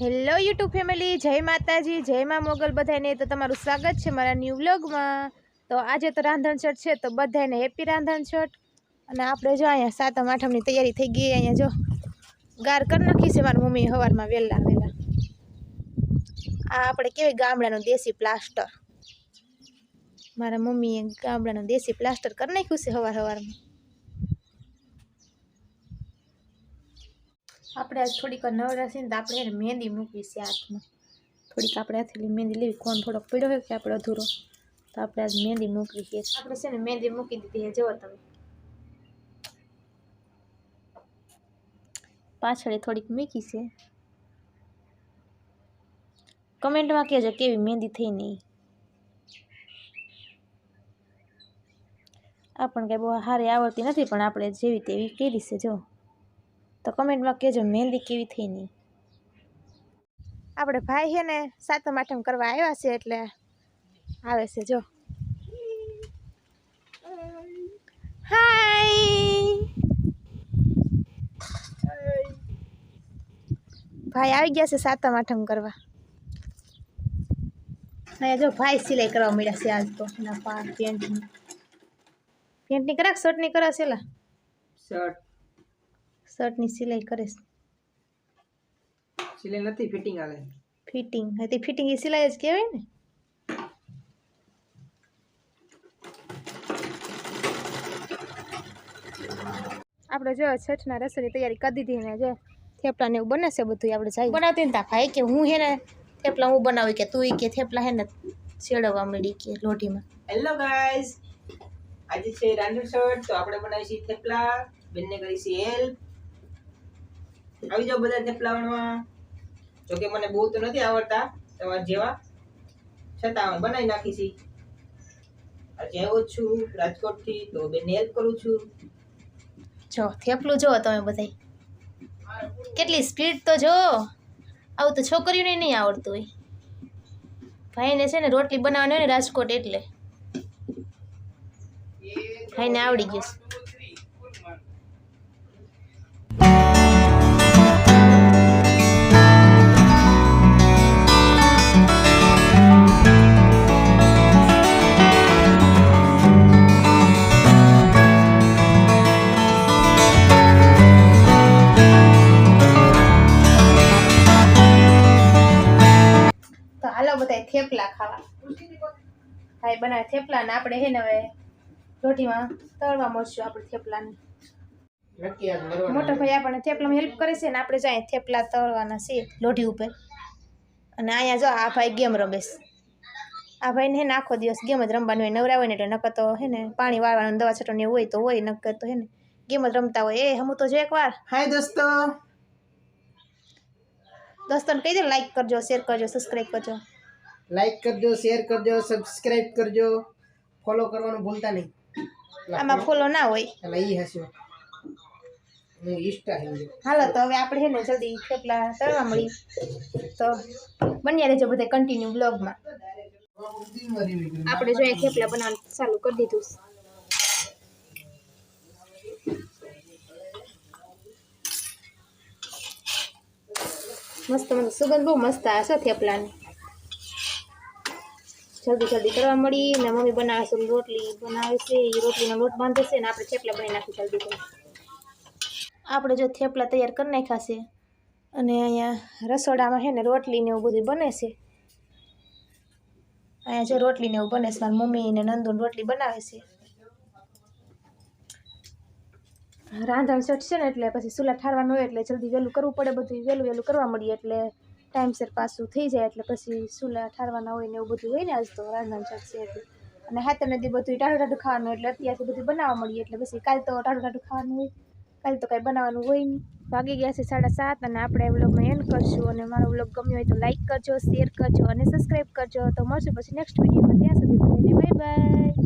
Hello YouTube family, જય માતાજી, જય મા મોગલ બધાને તો તમારું સ્વાગત છે મારા ન્યૂ વ્લોગમાં. તો આજે તો રાંધણછટ છે, તો બધાને હેપી રાંધણછટ અને આપણે જો અહીંયા સાતમ આઠમની તૈયારી થઈ ગઈ, અહીંયા જો ગાર કરી નાખી છે મારી મમ્મી સવારમાં વહેલા વહેલા. આ આપણે કેવી ગામડાનું દેશી પ્લાસ્ટર. મારા મમ્મીએ ગામડાનું દેશી પ્લાસ્ટર કરી નાખ્યું છે સવાર સવારમાં આપણે આજ થોડીક વાર નવરા છે ને તો આપણે એને મહેંદી મૂકવી છે હાથમાં. થોડીક આપણે હાથેલી મહેંદી લેવી કોણ થોડોક પીડ્યો હોય કે આપણે અધૂરો. તો આપણે આજ મહેંદી મૂકવી છે. આપણે છે ને મહેંદી મૂકી દીધી છે જુઓ તમે. પાછળ થોડીક મૂકી છે. કમેન્ટમાં કહેજો કેવી મહેંદી થઈ નહીં આપણને કંઈ બહુ સારી આવડતી નથી પણ આપણે જેવી તેવી કરી છે જો તો કમેન્ટમાં કહેજો મહેંદી કેવી થઈ નહીં આપણે ભાઈ છે ને સાતમ આઠમ કરવા આવ્યા છે એટલે આવે છે જો. હાય. ભાઈ આવી ગયા છે સાતમ આઠમ કરવા. અહીંયા જો ભાઈ સિલાઈ કરવા મળ્યા છે આજ તો. એના પા પેન્ટની. પેન્ટની કરાક શર્ટની કરા છે શર્ટ. શર્ટની સિલાઈ કરીશ. સિલાઈ નથી ફિટિંગ આલે ફિટિંગ. હા તે ફિટિંગ એ સિલાઈ જ કહેવાય ને. આપણે જો છઠના રસોઈની તૈયારી કરી દીધી ને જો થેપલા ને એવું બનાવશે છે બધું આપણે જાય બનાવતી ને તા ભાઈ કે હું હે ને થેપલા હું બનાવી કે તું કે થેપલા હે ને શેડવવા મળી કે લોઢીમાં. હેલો ગાઈઝ આજે છે રાંધણ શર્ટ તો આપણે બનાવી છીએ થેપલા. બંને કરી છે હેલ્પ. આવી જાઓ બધા થેપલા વણવા જોકે મને બહુ તો નથી આવડતા, તમારા જેવા. છતાં બનાવી નાખી આજે આવું છું, રાજકોટથી, તો બેનને હેલ્પ કરું છું. જો, થેપલું જો તમે બધાય. કેટલી સ્પીડ તો જો આવું તો છોકરીઓને નહીં આવડતું હોય. ભાઈને છે ને રોટલી બનાવવાની હોય ને રાજકોટ એટલે. ભાઈને આવડી ગયું થેપલા ખાવા. ભાઈ બનાવે થેપલા ને આપણે હે ને હવે રોટીમાં તળવા મળશું આપણે થેપલાને. ને મોટો ભાઈ આપણને થેપલામાં હેલ્પ કરે છે ને આપણે જાય થેપલા તળવાના છે લોઢી ઉપર. અને અહીંયા જો આ ભાઈ ગેમ રમે આ ભાઈને હે ને આખો દિવસ ગેમ જ રમવાનું હોય નવરા હોય ને એટલે નકર તો હે ને પાણી વાળવાનું દવા છટવાની એવું હોય તો હોય નકર તો હે ને ગેમ જ રમતા હોય. એ હમું તો જો એકવાર. હાય દોસ્તો. દોસ્તોને કહી દો લાઈક કરજો શેર કરજો સબસ્ક્રાઈબ કરજો. લાઈક કરજો શેર કરજો સબસ્ક્રાઇબ કરજો. ફોલો કરવાનું ભૂલતા નહીં. આમાં ફોલો ના હોય. એટલે ઈ હસ્યો. હું હિન્દી હાલો તો હવે આપણે છે ને જલ્દી થેપલા તળવા મળી તો બન્યા રહેજો બધા કન્ટિન્યુ બ્લોગમાં આપણે જોઈએ થેપલા બનાવવાનું ચાલુ કરી દીધું મસ્ત મસ્ત. સુગંધ બહુ મસ્ત આવે છે થેપલાની. જલ્દી જલ્દી કરવા મળી ને મમ્મી બનાવે છે રોટલી, બનાવે છે એ રોટલીનો લોટ બાંધે છે ને આપણે થેપલા બની નાખી જલ્દી આપણે જો થેપલા તૈયાર કરી નાખ્યા છે અને અહીંયા રસોડામાં છે ને રોટલી ને એવું બધું બને છે. અહીંયા જો રોટલી ને એવું બને છે, મારી મમ્મી ને નંદુ રોટલી બનાવે છે. રાંધણ સેટ છે ને એટલે પછી સુલા ઠારવાનું હોય એટલે જલ્દી વહેલું કરવું પડે, બધું વહેલું વહેલું કરવા મળીએ એટલે ટાઈમસર પાછું થઈ જાય એટલે પછી સુલા ઠારવાના હોય ને એવું બધું હોય ને આજ તો રાંધણ શાક છે એટલે. અને હાથે નદી બધું ટાઢું ટાઢું ખાવાનું એટલે અત્યારથી બધું બનાવવા મળીએ એટલે પછી કાલ તો ટાઢું ટાઢું ખાવાનું હોય. કાલે તો કાંઈ બનાવવાનું હોય નહીં. વાગી ગયા છે સાડા સાત અને આપણે વ્લોગમાં એન્ડ કરશું. અને મારો વ્લોગ ગમ્યો હોય તો લાઇક કરજો શેર કરજો અને સબસ્ક્રાઈબ કરજો. તો મળશું પછી નેક્સ્ટ વિડીયોમાં ત્યાં સુધી બાય બાય